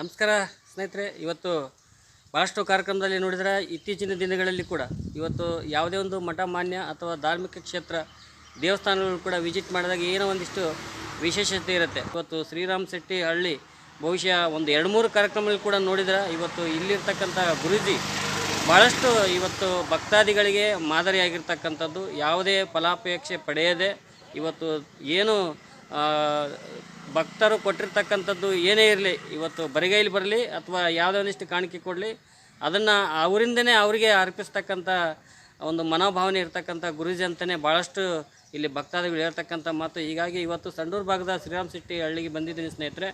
ನಮಸ್ಕಾರ ಸ್ನೇಹಿತರೆ, ಇವತ್ತು ಭಾಳಷ್ಟು ಕಾರ್ಯಕ್ರಮದಲ್ಲಿ ನೋಡಿದರೆ ಇತ್ತೀಚಿನ ದಿನಗಳಲ್ಲಿ ಕೂಡ ಇವತ್ತು ಯಾವುದೇ ಒಂದು ಮಠ, ಮಾನ್ಯ ಅಥವಾ ಧಾರ್ಮಿಕ ಕ್ಷೇತ್ರ, ದೇವಸ್ಥಾನಗಳು ಕೂಡ ವಿಸಿಟ್ ಮಾಡಿದಾಗ ಏನೋ ಒಂದಿಷ್ಟು ವಿಶೇಷತೆ ಇರುತ್ತೆ. ಇವತ್ತು ಶ್ರೀರಾಮ್ ಶೆಟ್ಟಿ ಹಳ್ಳಿ, ಬಹುಶಃ ಒಂದು ಎರಡು ಮೂರು ಕಾರ್ಯಕ್ರಮಗಳು ಕೂಡ ನೋಡಿದ್ರೆ ಇವತ್ತು ಇಲ್ಲಿರ್ತಕ್ಕಂಥ ಗುರುಜಿ ಭಾಳಷ್ಟು ಇವತ್ತು ಭಕ್ತಾದಿಗಳಿಗೆ ಮಾದರಿಯಾಗಿರ್ತಕ್ಕಂಥದ್ದು. ಯಾವುದೇ ಫಲಾಪೇಕ್ಷೆ ಪಡೆಯದೆ ಇವತ್ತು ಏನು ಭಕ್ತರು ಕೊಟ್ಟಿರ್ತಕ್ಕಂಥದ್ದು ಏನೇ ಇರಲಿ, ಇವತ್ತು ಬರಿಗೈಲಿ ಬರಲಿ ಅಥವಾ ಯಾವುದೇ ಒಂದಿಷ್ಟು ಕಾಣಿಕೆ ಕೊಡಲಿ, ಅದನ್ನು ಅವರಿಂದನೇ ಅವರಿಗೆ ಅರ್ಪಿಸ್ತಕ್ಕಂಥ ಒಂದು ಮನೋಭಾವನೆ ಇರ್ತಕ್ಕಂಥ ಗುರುಜಿ ಅಂತಲೇ ಭಾಳಷ್ಟು ಇಲ್ಲಿ ಭಕ್ತಾದಿಗಳು ಹೇಳ್ತಕ್ಕಂಥ ಮಾತು. ಹೀಗಾಗಿ ಇವತ್ತು ಸಂಡೂರು ಭಾಗದ ಶ್ರೀರಾಮ್ ಶೆಟ್ಟಿ ಹಳ್ಳಿಗೆ ಬಂದಿದ್ದೀನಿ ಸ್ನೇಹಿತರೆ.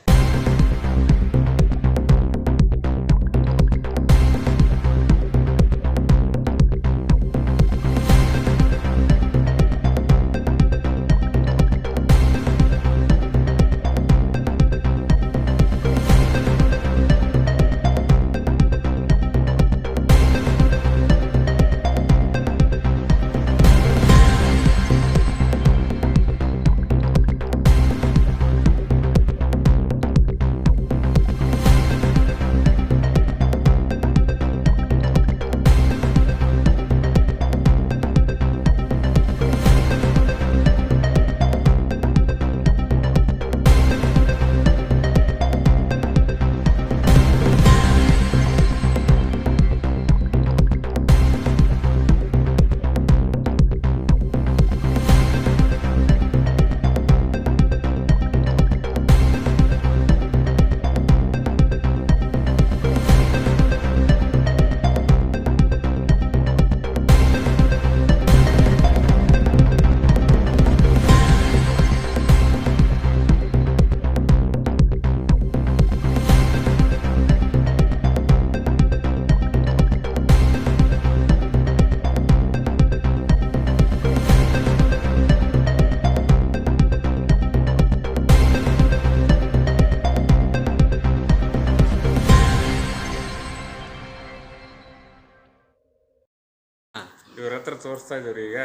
ತೋರಿಸ್ತಾ ಇದೀವ್ರಿ ಈಗ.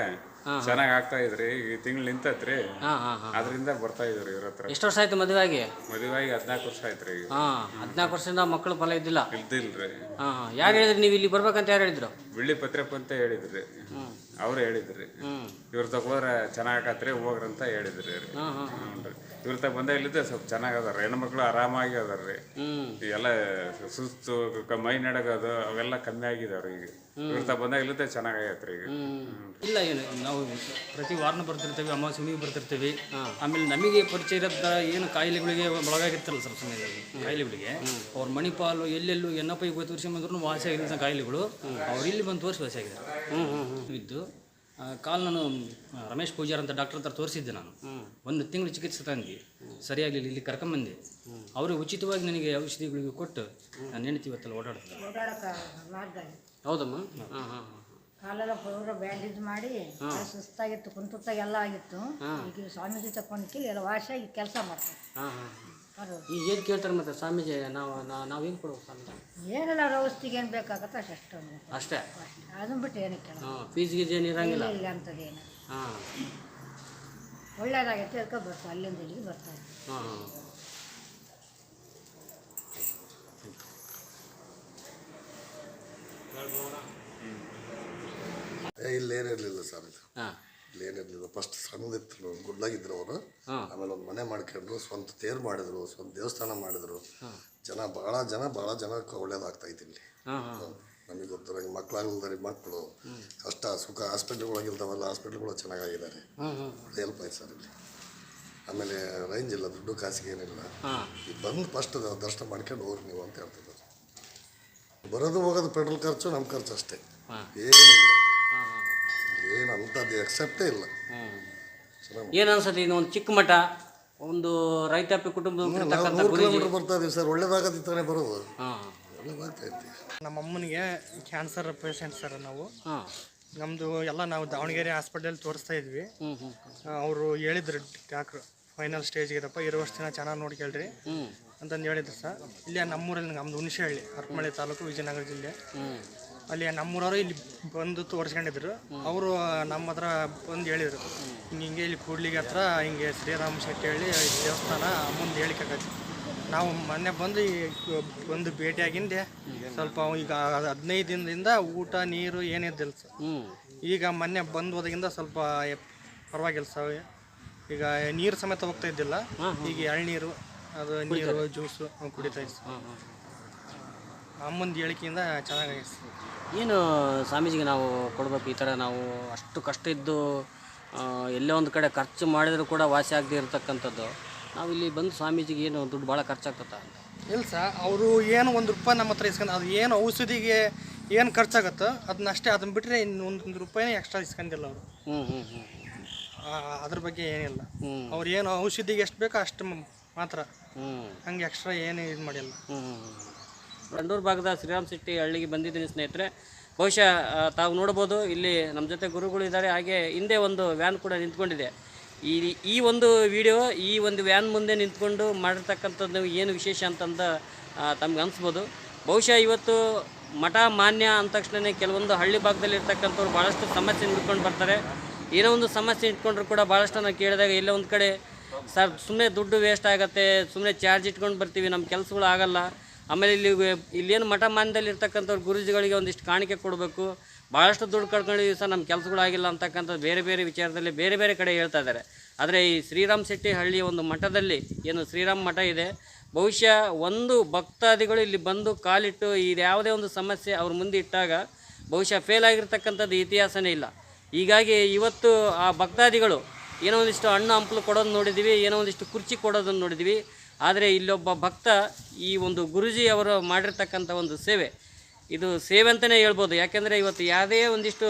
ಚೆನ್ನಾಗ್ ಆಗ್ತಾ ಇದ್ರಿ. ಈ ತಿಂಗಳು ನಿಂತತ್ರಿ. ಹಾಂ ಹಾಂ ಹಾಂ. ಅದರಿಂದ ಬರ್ತಾ ಇದ್ರಿ ಇವ್ರ ಹತ್ರ. ಎಷ್ಟು ವರ್ಷ ಆಯ್ತು ಮದುವೆ ಆಗಿ ಮದುವೆ ಆಗಿ ಹದಿನಾಲ್ಕು ವರ್ಷ ಆಯ್ತ್ರಿ ಈಗ. ಹಾ ಹದಿನಾಲ್ಕು ವರ್ಷದಿಂದ ಮಕ್ಕಳು ಫಲ ಇದ್ದಿಲ್ಲ. ಇಲ್ದಿಲ್ರಿ ಹಾ ಹಾಂ. ಯಾರು ಹೇಳಿದ್ರಿ ನೀವು ಇಲ್ಲಿ ಬರ್ಬೇಕಂತ ಯಾರು ಹೇಳಿದ್ರು? ಬಿಳಿ ಪತ್ರಪ್ಪ ಅಂತ ಹೇಳಿದ್ರಿ. ಅವ್ರು ಹೇಳಿದ್ರಿ. ಇವ್ರ ತಗೋರ ಚೆನ್ನಾಗ್ ಹೋಗ್ರಿ ಅಂತ ಹೇಳಿದ್ರಿ ರೀ ಇವ್ರ ತಗ ಬಂದ ಇಲ್ಲಿದ್ದೆ ಸ್ವಲ್ಪ ಚೆನ್ನಾಗ್ ಅದಾರ. ಹೆಣ್ಮಕ್ಳು ಆರಾಮಾಗಿ ಅದಾರ್ರಿ ರೀ. ಎಲ್ಲ ಸುಸ್ತು ಕ- ಮೈ ನಡಗೋದು ಅವೆಲ್ಲ ಕಮ್ಮಿ ಆಗಿದಾವ್ರಿ ಈಗ. ಇವ್ರ ತಗ ಬಂದ ಇಲ್ಲಿದ್ದೆ ಚೆನ್ನಾಗೈತ್ರಿ ಈಗ. ಇಲ್ಲ ಏನು ನಾವು ಪ್ರತಿ ವಾರನೂ ಬರ್ತಿರ್ತೀವಿ ಅಮ್ಮ ಸುಮಿಗೆ ಬರ್ತಿರ್ತೀವಿ. ಆಮೇಲೆ ನಮಗೆ ಪರಿಚಯ ಇರೋದ ಏನು ಕಾಯಿಲೆಗಳಿಗೆ ಒಳಗಾಗಿತ್ತಲ್ಲ ಸರ್ ಸುಮ್ಮನೆ ಕಾಯಿಲೆಗಳಿಗೆ. ಅವ್ರ ಮಣಿಪಾಲು ಎಲ್ಲೆಲ್ಲೂ ಎನ್ನಪ್ಪ ಈಗ ತೋರಿಸಿ ಬಂದ್ರು ವಾಸಿ ಆಗಿರೋ ಕಾಯಿಲೆಗಳು. ಅವ್ರು ಇಲ್ಲಿ ಬಂದು ತೋರಿಸಿ ವಾಸಿ ಆಗಿದ್ದಾರೆ. ಇದ್ದು ಕಾಲು ನಾನು ರಮೇಶ್ ಪೂಜಾರ್ ಅಂತ ಡಾಕ್ಟರ್ ಹತ್ರ ತೋರಿಸಿದ್ದೆ ನಾನು. ಒಂದು ತಿಂಗಳು ಚಿಕಿತ್ಸೆ ತಂದು ಸರಿಯಾಗಲಿಲ್ಲ ಇಲ್ಲಿ ಕರ್ಕೊಂಬಂದೆ ಅವರು ಉಚಿತವಾಗಿ ನನಗೆ ಔಷಧಿಗಳಿಗೆ ಕೊಟ್ಟು ನಾನು ಹೆಂಡತಿ ಇವತ್ತಲ್ಲಿ ಓಡಾಡ್ತೀನಿ ಹೌದಮ್ಮ? ಹಾಂ ಹಾಂ ಹಾಂ. ಕಾಲೆಲ್ಲ ಪೂರ ಬ್ಯಾಂಡೇಜ್ ಮಾಡಿ ಸುಸ್ತಾಗಿತ್ತು ಕುಂತುತ್ತಾಗ ಎಲ್ಲ ಆಗಿತ್ತು. ಈಗ ಸ್ವಾಮೀಜಿ ತಕೊಂಡ್ಕಿ ಎಲ್ಲ ಕೆಲಸ ಮಾಡ್ತಾರೆ. ಹಾಂ ಹಾಂ ಅವರು ಈಗ ಏನು ಕೇಳ್ತಾರೆ ಮತ್ತೆ ಸ್ವಾಮೀಜಿ ನಾವು ನಾವು ಏನು ಕೊಡ್ಬೇಕು ಸ್ವಾಮೀಜಿ? ಏನಿಲ್ಲ ಅವ್ರ ಔಷಧಿಗೆ ಏನು ಬೇಕಾಗತ್ತೆ ಅಷ್ಟು ಅಷ್ಟೇ? ಅದನ್ನು ಬಿಟ್ಟು ಏನಕ್ಕೆ? ಹಾಂ ಫೀಸ್ ಗೀಸ್ ಏನು ಇರಂಗಿಲ್ಲ? ಇಲ್ಲ ಅಂಥದ್ದೇನು ಹಾಂ. ಒಳ್ಳೇದಾಗೈತೆ ಅದಕ್ಕೆ ಬರ್ತಾರೆ ಅಲ್ಲಿಂದ ಇಲ್ಲಿಗೆ ಬರ್ತಾರೆ ಹಾಂ ಹಾಂ. ಇಲ್ಲೇನಿರಲಿಲ್ಲ ಇಲ್ಲಿ ಏನಿರಲಿಲ್ಲ ಸರ್ ಇದು ಹಾಂ. ಇಲ್ಲಿ ಏನಿರಲಿಲ್ಲ ಫಸ್ಟ್ ಸಣ್ಣದಿತ್ತು ಗುಡ್ಲಾಗಿದ್ರು ಅವರು. ಆಮೇಲೆ ಒಂದು ಮನೆ ಮಾಡ್ಕೊಂಡ್ರು ಸ್ವಂತ ತೇರು ಮಾಡಿದ್ರು ಸ್ವಂತ ದೇವಸ್ಥಾನ ಮಾಡಿದ್ರು. ಜನ ಭಾಳ ಜನ ಭಾಳ ಜನಕ್ಕೆ ಒಳ್ಳೇದಾಗ್ತೈತಿ ಇಲ್ಲಿ. ನಮಗೆ ಗೊತ್ತಿರೋ ಮಕ್ಕಳಾಗಿಲ್ದಾರೆ ಮಕ್ಕಳು ಕಷ್ಟ ಸುಖ ಹಾಸ್ಪಿಟ್ಲ್ಗಳಾಗಿಲ್ದಾವಲ್ಲ ಹಾಸ್ಪಿಟ್ಲ್ಗಳು ಒಳ್ಳೆ ಹೆಲ್ಪ್ ಆಯ್ತು ಸರ್ ಇಲ್ಲಿ. ಆಮೇಲೆ ರೇಂಜ್ ಇಲ್ಲ ದುಡ್ಡು ಕಾಸಿಗೆ ಏನಿಲ್ಲ. ಬಂದು ಫಸ್ಟ್ ದರ್ಶನ ಮಾಡ್ಕೊಂಡು ಹೋಗ್ರಿ ನೀವು ಅಂತ ಹೇಳ್ತಿದ್ದಾರೆ. ಬರೋದು ಹೋಗೋದು ಪೆಟ್ರೋಲ್ ಖರ್ಚು ನಮ್ಮ ಖರ್ಚು ಅಷ್ಟೇ. ಏನಿಲ್ಲ. ಏನು ಅಂಥದ್ದು ಎಕ್ಸೆಪ್ಟೇ ಇಲ್ಲ. ಏನು ಅನ್ಸುತ್ತೆ ಇದು ಒಂದು ಚಿಕ್ಕ ಮಠ ಒಂದು ರೈತಾಪಿ ಕುಟುಂಬ ಬರ್ತದೆ ಹುಟ್ಟಿರ್ತಕ್ಕಂಥ ನೂರು ಗುರೂಜಿ? ಕಿಲೋಮೀಟರ್ ಬರ್ತಾ ಇದೀವಿ ಸರ್ ಒಳ್ಳೇದಾಗತ್ತಿತ್ತಾನೆ ಬರೋದು. ಹಾಂ. ನಮ್ಮ ಅಮ್ಮನಿಗೆ ಕ್ಯಾನ್ಸರ್ ಪೇಷಂಟ್ ಸರ್ ನಾವು. ಹಾಂ. ನಮ್ಮದು ಎಲ್ಲ ನಾವು ದಾವಣಗೆರೆ ಹಾಸ್ಪಿಟಲ್ ತೋರಿಸ್ತಾ ಇದ್ವಿ. ಹ್ಞೂ ಹ್ಞೂ ಅವರು ಹೇಳಿದ್ರು ಡಾಕ್ಟ್ರು ಫೈನಲ್ ಸ್ಟೇಜ್ ಇದಪ್ಪ ಇರುವಷ್ಟು ದಿನ ಚೆನ್ನಾಗಿ ನೋಡ್ಕೊಳ್ರಿ ಅಂತಂದು ಹೇಳಿದ್ರು ಸರ್. ಇಲ್ಲೇ ನಮ್ಮೂರಲ್ಲಿ ನಮ್ಮದು ಹುಣಸೆಹಳ್ಳಿ ಹರಪನಹಳ್ಳಿ ತಾಲೂಕು ವಿಜಯನಗರ ಜಿಲ್ಲೆ. ಅಲ್ಲಿ ನಮ್ಮೂರವರು ಇಲ್ಲಿ ಬಂದು ತೋರಿಸ್ಕೊಂಡಿದ್ರು. ಅವರು ನಮ್ಮ ಹತ್ರ ಬಂದು ಹೇಳಿದರು. ಹಿಂಗೆ ಹಿಂಗೆ ಇಲ್ಲಿ ಕೂಡ್ಲಿಗೆ ಹತ್ರ ಹಿಂಗೆ ಶ್ರೀರಾಮ ಶೆಟ್ಟಿ ಹೇಳಿ ದೇವಸ್ಥಾನ ಮುಂದೆ ಹೇಳಿಕಾಗತ್ತೆ ನಾವು ಮೊನ್ನೆ ಬಂದು ಈ ಬಂದು ಭೇಟಿಯಾಗಿಂದೆ ಸ್ವಲ್ಪ ಈಗ ಹದಿನೈದು ದಿನದಿಂದ ಊಟ ನೀರು ಏನಿದ್ದಿಲ್ಲ ಸರ್. ಈಗ ಮೊನ್ನೆ ಬಂದು ಹೋದಾಗಿಂದ ಸ್ವಲ್ಪ ಪರವಾಗಿಲ್ಲ ಸರ್ ಈಗ ನೀರು ಸಮೇತ ಹೋಗ್ತಾ ಇದ್ದಿಲ್ಲ. ಈಗ ಎಳ್ನೀರು ಅದು ನೀರು ಜ್ಯೂಸು ಕುಡಿತಾ ಇತ್ತು ಸರ್ ಅಮ್ಮಂದು ಹೇಳಿಕೆಯಿಂದ ಚೆನ್ನಾಗಿ ಏನು ಸ್ವಾಮೀಜಿಗೆ ನಾವು ಕೊಡ್ಬೇಕು? ಈ ಥರ ನಾವು ಅಷ್ಟು ಕಷ್ಟ ಇದ್ದು ಆ, ಎಲ್ಲೇ ಒಂದು ಕಡೆ ಖರ್ಚು ಮಾಡಿದರೂ ಕೂಡ ವಾಸಿ ಆಗದೆ ಇರತಕ್ಕಂಥದ್ದು. ನಾವು ಇಲ್ಲಿ ಬಂದು ಸ್ವಾಮೀಜಿಗೆ ಏನು ದುಡ್ಡು ಭಾಳ ಖರ್ಚಾಗ್ತದ? ಅಂತ ಇಲ್ಲ ಸರ್ ಅವರು ಏನು ಒಂದು ರೂಪಾಯಿ ನಮ್ಮ ಹತ್ರ ಇಸ್ಕೊಂಡು ಅದು ಏನು ಔಷಧಿಗೆ ಏನು ಖರ್ಚಾಗತ್ತೋ ಅದನ್ನ ಅಷ್ಟೇ ಅದನ್ನ ಬಿಟ್ಟರೆ ಇನ್ನು ಒಂದೊಂದು ರೂಪಾಯಿನೇ ಎಕ್ಸ್ಟ್ರಾ ಇಸ್ಕೊಂಡಿಲ್ಲ ಅವರು. ಹ್ಞೂ ಹ್ಞೂ ಹ್ಞೂ ಅದ್ರ ಬಗ್ಗೆ ಏನಿಲ್ಲ. ಹ್ಞೂ ಅವ್ರು ಏನು ಔಷಧಿಗೆ ಎಷ್ಟು ಬೇಕೋ ಅಷ್ಟು ಮಾತ್ರ. ಹ್ಞೂ ಹಂಗೆ ಎಕ್ಸ್ಟ್ರಾ ಏನು ಇದು ಮಾಡಿಲ್ಲ. ಬಂಡೂರು ಭಾಗದ ಶ್ರೀರಾಮ್ ಶೆಟ್ಟಿ ಹಳ್ಳಿಗೆ ಬಂದಿದ್ದೀನಿ ಸ್ನೇಹಿತರೆ. ಬಹುಶಃ ತಾವು ನೋಡ್ಬೋದು ಇಲ್ಲಿ ನಮ್ಮ ಜೊತೆ ಗುರುಗಳು ಇದ್ದಾರೆ. ಹಾಗೆ ಹಿಂದೆ ಒಂದು ವ್ಯಾನ್ ಕೂಡ ನಿಂತ್ಕೊಂಡಿದೆ. ಈ ಈ ಒಂದು ವಿಡಿಯೋ, ಈ ಒಂದು ವ್ಯಾನ್ ಮುಂದೆ ನಿಂತ್ಕೊಂಡು ಮಾಡಿರ್ತಕ್ಕಂಥದ್ದು ಏನು ವಿಶೇಷ ಅಂತಂದ ತಮ್ಗೆ ಅನಿಸ್ಬೋದು. ಬಹುಶಃ ಇವತ್ತು ಮಠ ಮಾನ್ಯ ಅಂದ ತಕ್ಷಣ ಕೆಲವೊಂದು ಹಳ್ಳಿ ಭಾಗದಲ್ಲಿ ಇರ್ತಕ್ಕಂಥವ್ರು ಭಾಳಷ್ಟು ಸಮಸ್ಯೆ ಹಿಡ್ಕೊಂಡು ಬರ್ತಾರೆ. ಏನೋ ಒಂದು ಸಮಸ್ಯೆ ಇಟ್ಕೊಂಡ್ರು ಕೂಡ ಭಾಳಷ್ಟು ನಾನು ಕೇಳಿದಾಗ ಎಲ್ಲ ಒಂದು ಕಡೆ ಸರ್ ಸುಮ್ಮನೆ ದುಡ್ಡು ವೇಸ್ಟ್ ಆಗುತ್ತೆ ಸುಮ್ಮನೆ ಚಾರ್ಜ್ ಇಟ್ಕೊಂಡು ಬರ್ತೀವಿ ನಮ್ಮ ಕೆಲಸಗಳು ಆಗಲ್ಲ. ಆಮೇಲೆ ಇಲ್ಲಿ ಇಲ್ಲೇನು ಮಠ ಮಾನ್ಯದಲ್ಲಿ ಇರ್ತಕ್ಕಂಥವ್ರು ಗುರುಜಿಗಳಿಗೆ ಒಂದಿಷ್ಟು ಕಾಣಿಕೆ ಕೊಡಬೇಕು. ಭಾಳಷ್ಟು ದುಡ್ಡು ಕಳ್ಕೊಂಡಿದ್ದೀವಿ ಸರ್ ನಮ್ಮ ಕೆಲಸಗಳಾಗಿಲ್ಲ ಅಂತಕ್ಕಂಥದ್ದು ಬೇರೆ ಬೇರೆ ವಿಚಾರದಲ್ಲಿ ಬೇರೆ ಬೇರೆ ಕಡೆ ಹೇಳ್ತಾ ಇದ್ದಾರೆ. ಆದರೆ ಈ ಶ್ರೀರಾಮ್ ಶೆಟ್ಟಿ ಹಳ್ಳಿಯ ಒಂದು ಮಠದಲ್ಲಿ ಏನು ಶ್ರೀರಾಮ್ ಮಠ ಇದೆ. ಬಹುಶಃ ಒಂದು ಭಕ್ತಾದಿಗಳು ಇಲ್ಲಿ ಬಂದು ಕಾಲಿಟ್ಟು ಇದು ಯಾವುದೇ ಒಂದು ಸಮಸ್ಯೆ ಅವ್ರ ಮುಂದೆ ಇಟ್ಟಾಗ ಬಹುಶಃ ಫೇಲ್ ಆಗಿರ್ತಕ್ಕಂಥದ್ದು ಇತಿಹಾಸನೇ ಇಲ್ಲ. ಹೀಗಾಗಿ ಇವತ್ತು ಆ ಭಕ್ತಾದಿಗಳು ಏನೋ ಒಂದಿಷ್ಟು ಹಣ್ಣು ಹಂಪಲು ಕೊಡೋದು ನೋಡಿದ್ದೀವಿ, ಏನೋ ಒಂದಿಷ್ಟು ಕುರ್ಚಿ ಕೊಡೋದನ್ನು ನೋಡಿದ್ದೀವಿ. ಆದರೆ ಇಲ್ಲೊಬ್ಬ ಭಕ್ತ ಈ ಒಂದು ಗುರುಜಿ ಅವರು ಮಾಡಿರ್ತಕ್ಕಂಥ ಒಂದು ಸೇವೆ. ಇದು ಸೇವೆ ಅಂತಲೇ ಹೇಳ್ಬೋದು. ಯಾಕೆಂದರೆ ಇವತ್ತು ಯಾವುದೇ ಒಂದಿಷ್ಟು